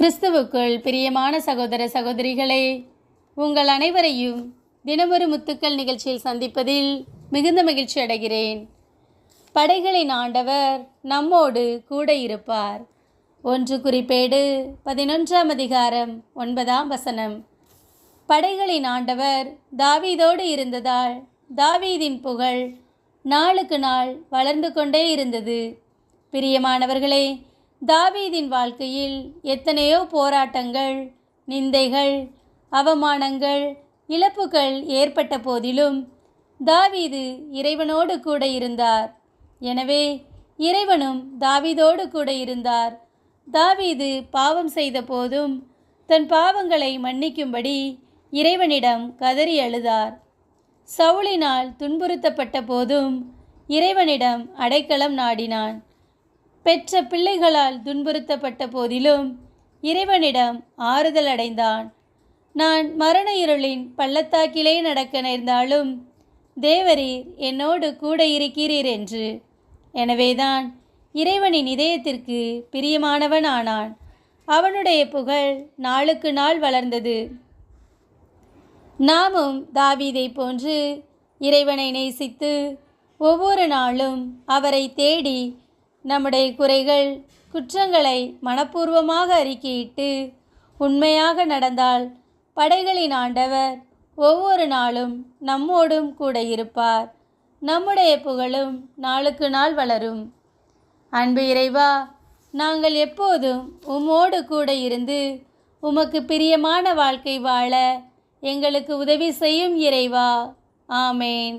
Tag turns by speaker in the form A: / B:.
A: கிறிஸ்துவுக்குள் பிரியமான சகோதர சகோதரிகளே உங்கள் அனைவரையும் தினமொரு முத்துக்கள் நிகழ்ச்சியில் சந்திப்பதில் மிகுந்த மகிழ்ச்சி அடைகிறேன். படைகளின் ஆண்டவர் நம்மோடு கூட இருப்பார். ஒன்று குறிப்பேடு பதினொன்றாம் அதிகாரம் ஒன்பதாம் வசனம். படைகளின் ஆண்டவர் தாவீதோடு இருந்ததால் தாவீதின் புகழ் நாளுக்கு நாள் வளர்ந்து கொண்டே இருந்தது. பிரியமானவர்களே தாவீதின் வாழ்க்கையில் எத்தனையோ போராட்டங்கள் நிந்தைகள் அவமானங்கள் இழப்புகள் ஏற்பட்ட போதிலும் தாவீது இறைவனோடு கூட இருந்தார். எனவே இறைவனும் தாவீதோடு கூட இருந்தார். தாவீது பாவம் செய்த போதும் தன் பாவங்களை மன்னிக்கும்படி இறைவனிடம் கதறி அழுதார். சவுளினால் துன்புறுத்தப்பட்ட போதும் இறைவனிடம் அடைக்கலம் நாடினான். பெற்ற பிள்ளைகளால் துன்புறுத்தப்பட்ட போதிலும் இறைவனிடம் ஆறுதல் அடைந்தான். நான் மரண இருளின் பள்ளத்தாக்கிலே நடக்க நேர்ந்தாலும் தேவரீர் என்னோடு கூட இருக்கிறீர் என்று. எனவேதான் இறைவனின் இதயத்திற்கு பிரியமானவன் ஆனான் அவனுடைய புகழ் நாளுக்கு நாள் வளர்ந்தது. நாமும் தாவீதை போன்று இறைவனை நேசித்து ஒவ்வொரு நாளும் அவரை தேடி நம்முடைய குறைகள் குற்றங்களை மனப்பூர்வமாக அறிக்கையிட்டு உண்மையாக நடந்தால் படைகளின் ஆண்டவர் ஒவ்வொரு நாளும் நம்மோடும் கூட இருப்பார். நம்முடைய புகழும் நாளுக்கு நாள் வளரும். அன்பு இறைவா நாங்கள் எப்போதும் உம்மோடு கூட இருந்து உமக்கு பிரியமான வாழ்க்கை வாழ எங்களுக்கு உதவி செய்யும் இறைவா. ஆமேன்.